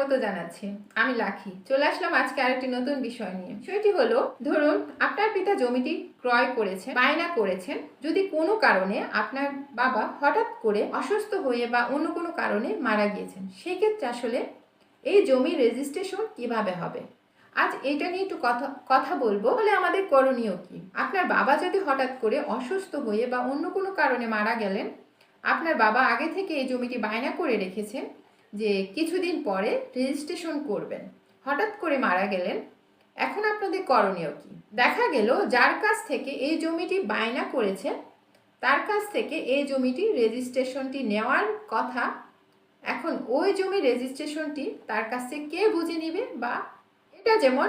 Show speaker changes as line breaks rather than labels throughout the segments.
স্বাগত জানাচ্ছি। আমি লাখি। চলে আসলাম আজকে আরেকটি নতুন বিষয় নিয়ে। বিষয়টি হলো, ধরুন আপনার পিতা জমিটি ক্রয় করেছে, বায়না করেছেন, যদি কোনো কারণে আপনার বাবা হঠাৎ করে অসুস্থ হয়ে বা অন্য কোনো কারণে মারা গিয়েছেন, সেক্ষেত্রে আসলে এই জমি রেজিস্ট্রেশন কীভাবে হবে? আজ এটা নিয়ে একটু কথা কথা বলব। তাহলে আমাদের করণীয় কি? আপনার বাবা যদি হঠাৎ করে অসুস্থ হয়ে বা অন্য কোনো কারণে মারা গেলেন, আপনার বাবা আগে থেকে এই জমিটি বায়না করে রেখেছেন যে কিছুদিন পরে রেজিস্ট্রেশন করবেন। হঠাৎ করে মারা গেলেন। এখন আপনাদের করণীয় কি? দেখা গেল যার কাছ থেকে এই জমিটি বায়না করেছে, তার কাছ থেকে এই জমিটি রেজিস্ট্রেশনটি নেওয়ার কথা, এখন ওই জমি রেজিস্ট্রেশনটি তার কাছ থেকে কে বুঝে নিবে বা এটা যেমন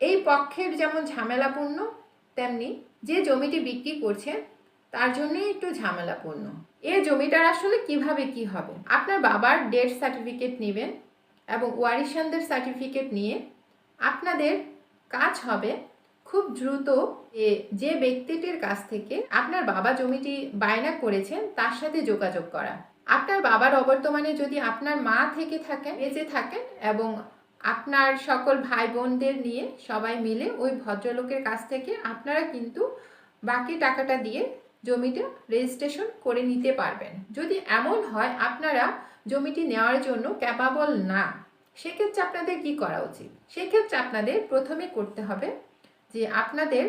এই পক্ষের যেমন ঝামেলাপূর্ণ, তেমনি যে জমিটি বিক্রি করছে তার জন্যই একটু ঝামেলাপূর্ণ। এ জমিটার আসলে কীভাবে কি হবে? আপনার বাবার ডেথ সার্টিফিকেট নেবেন এবং ওয়ারিশানদের সার্টিফিকেট নিয়ে আপনাদের কাজ হবে খুব দ্রুত যে ব্যক্তিটির কাছ থেকে আপনার বাবা জমিটি বায়না করেছেন, তার সাথে যোগাযোগ করা। আপনার বাবার অবর্তমানে যদি আপনার মা থেকে থাকেন, বেঁচে থাকেন এবং আপনার সকল ভাই বোনদের নিয়ে সবাই মিলে ওই ভদ্রলোকের কাছ থেকে আপনারা কিন্তু বাকি টাকাটা দিয়ে জমিটা রেজিস্ট্রেশন করে নিতে পারবেন। যদি এমন হয়, আপনারা জমিটি নেওয়ার জন্য ক্যাপাবল না, সেক্ষেত্রে আপনাদের কি করা উচিত? সেক্ষেত্রে আপনাদের প্রথমে করতে হবে যে আপনাদের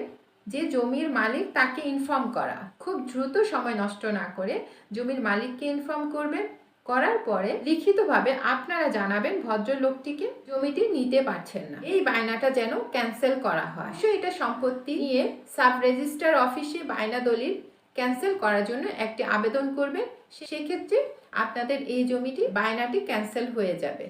যে জমির মালিক তাকে ইনফর্ম করা। খুব দ্রুত সময় নষ্ট না করে জমির মালিককে ইনফর্ম করবেন। করার পরে লিখিতভাবে আপনারা জানাবেন ভদ্রলোকটিকে জমিটি নিতে পারছেন না। এই বায়নাটা যেন ক্যান্সেল করা হয়। সো এটা সম্পত্তি নিয়ে সাব রেজিস্ট্রার অফিসে বায়না দলিল ক্যান্সেল করার জন্য একটি আবেদন করবেন। সেক্ষেত্রে আপনাদের এই জমিটি বায়নাটি ক্যান্সেল হয়ে যাবে।